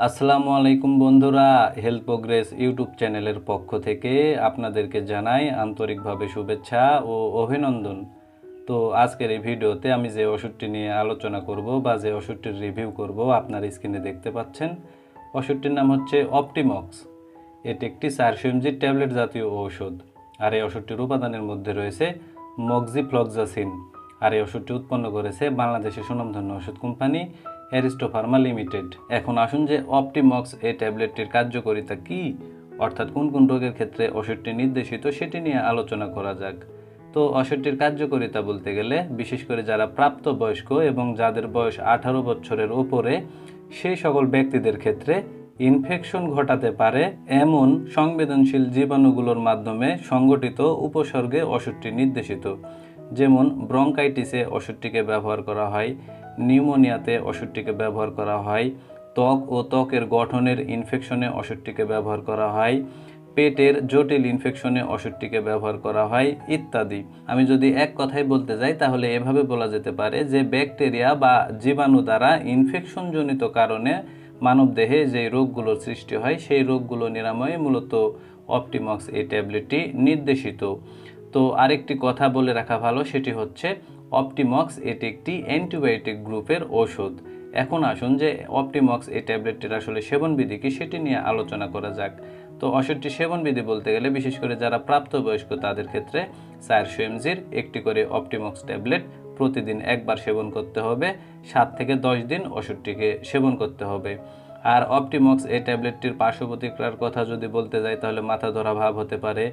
আসসালামু আলাইকুম বন্ধুরা হেলথ প্রোগ্রেস ইউটিউব চ্যানেলের পক্ষ থেকে আপনাদেরকে জানাই আন্তরিকভাবে শুভেচ্ছা ও অভিনন্দন। তো আজকের এই ভিডিওতে আমি যে ওষুধটি নিয়ে আলোচনা করব বা যে ওষুধটির রিভিউ করব আপনার স্ক্রিনে দেখতে পাচ্ছেন, ওষুধটির নাম হচ্ছে অপটিমক্স এটি একটি চারশো ট্যাবলেট জাতীয় ঔষধ। আর এই ওষুধটির উপাদানের মধ্যে রয়েছে মক্সিফ্লক্সাসিন আর এই ওষুধটি উৎপন্ন করেছে বাংলাদেশের সুনামধন্য ওষুধ কোম্পানি অ্যারিস্টো ফার্মা লিমিটেড। এখন আসুন যে অপটিমক্স এই ট্যাবলেটটির কার্যকারিতা কি? অর্থাৎ কোন কোন রোগের ক্ষেত্রে ওষুধটি নির্দেশিত সেটি নিয়ে আলোচনা করা যাক। তো ওষুধটির কার্যকারিতা বলতে গেলে, বিশেষ করে যারা প্রাপ্তবয়স্ক এবং যাদের বয়স আঠারো বছরের ওপরে, সেই সকল ব্যক্তিদের ক্ষেত্রে ইনফেকশন ঘটাতে পারে এমন সংবেদনশীল জীবাণুগুলোর মাধ্যমে সংগঠিত উপসর্গে ওষুধটি নির্দেশিত। যেমন ব্রঙ্কাইটিসে ওষুধটিকে ব্যবহার করা হয় নিউমোনিয়াতে ওষুধটিকে ব্যবহার করা হয়। ত্বক ও ত্বকের গঠনের ইনফেকশনে ওষুধটিকে ব্যবহার করা হয়। পেটের জটিল ইনফেকশনে ওষুধটিকে ব্যবহার করা হয়, ইত্যাদি। আমি যদি এক কথায় বলতে যাই, তাহলে এভাবে বলা যেতে পারে যে, ব্যাকটেরিয়া বা জীবাণু দ্বারা ইনফেকশনজনিত কারণে মানবদেহে যে রোগগুলোর সৃষ্টি হয়, সেই রোগগুলো নিরাময়ে মূলত অপটিমক্স এই ট্যাবলেটটি নির্দেশিত। তো আরেকটি কথা বলে রাখা ভালো, সেটি হচ্ছে অপটিমক্স এটি একটি অ্যান্টিবায়োটিক গ্রুপের ওষুধ। এখন আসুন যে অপটিমক্স এই ট্যাবলেটটির আসলে সেবনবিধি কি সেটি নিয়ে আলোচনা করা যাক। তো ওষুধটি সেবনবিধি বলতে গেলে বিশেষ করে যারা প্রাপ্তবয়স্ক তাদের ক্ষেত্রে চারশো এমজির একটি করে অপটিমক্স ট্যাবলেট প্রতিদিন একবার সেবন করতে হবে, সাত থেকে দশ দিন ওষুধটিকে সেবন করতে হবে। আর অপটিমক্স এই ট্যাবলেটটির পার্শ্ব প্রতিক্রিয়ার কথা যদি বলতে যাই, তাহলে মাথা ধরা ভাব হতে পারে,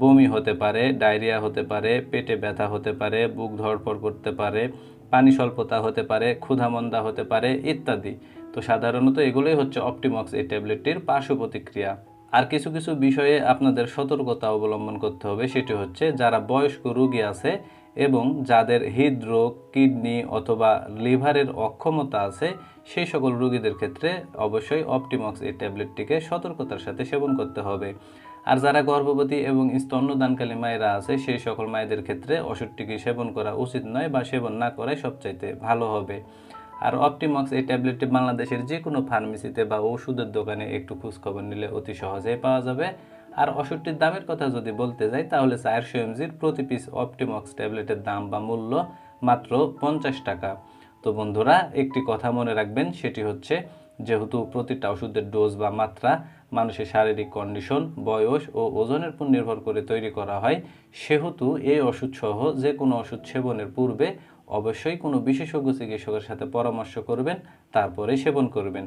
বমি হতে পারে, ডায়রিয়া হতে পারে, পেটে ব্যথা হতে পারে, বুক ধড়ফড় করতে পারে, পানি স্বল্পতা হতে পারে ক্ষুধামন্দা হতে পারে ইত্যাদি। তো সাধারণত এগুলোই হচ্ছে অপটিমক্স এই ট্যাবলেটটির পার্শ্ব প্রতিক্রিয়া। আর কিছু কিছু বিষয়ে আপনাদের সতর্কতা অবলম্বন করতে হবে, সেটি হচ্ছে যারা বয়স্ক রুগী আছে এবং যাদের হৃদরোগ, কিডনি অথবা লিভারের অক্ষমতা আছে, সেই সকল রোগীদের ক্ষেত্রে অবশ্যই অপটিমক্স এই ট্যাবলেটটিকে সতর্কতার সাথে সেবন করতে হবে। আর যারা গর্ভবতী এবং স্তন্যদানকালী মায়েরা আছে, সেই সকল মায়েদের ক্ষেত্রে ওষুধটিকে সেবন করা উচিত নয় বা সেবন না করাই সবচাইতে ভালো হবে। আর অপটিমক্স এই ট্যাবলেটটি বাংলাদেশের যে কোনো ফার্মেসিতে বা ওষুধের দোকানে একটু খোঁজখবর নিলে অতি সহজেই পাওয়া যাবে। আর ওষুধটির দামের কথা যদি বলতে যাই, তাহলে চারশো এমজির প্রতি পিস অপটিমক্স ট্যাবলেটের দাম বা মূল্য মাত্র পঞ্চাশ টাকা। তো বন্ধুরা, একটি কথা মনে রাখবেন, সেটি হচ্ছে যেহেতু প্রতিটা ওষুধের ডোজ বা মাত্রা মানুষের শারীরিক কন্ডিশন, বয়স ও ওজনের উপর নির্ভর করে তৈরি করা হয়, সেহেতু এই ওষুধসহ যে কোনো ওষুধ সেবনের পূর্বে অবশ্যই কোনো বিশেষজ্ঞ চিকিৎসকের সাথে পরামর্শ করবেন, তারপরে সেবন করবেন।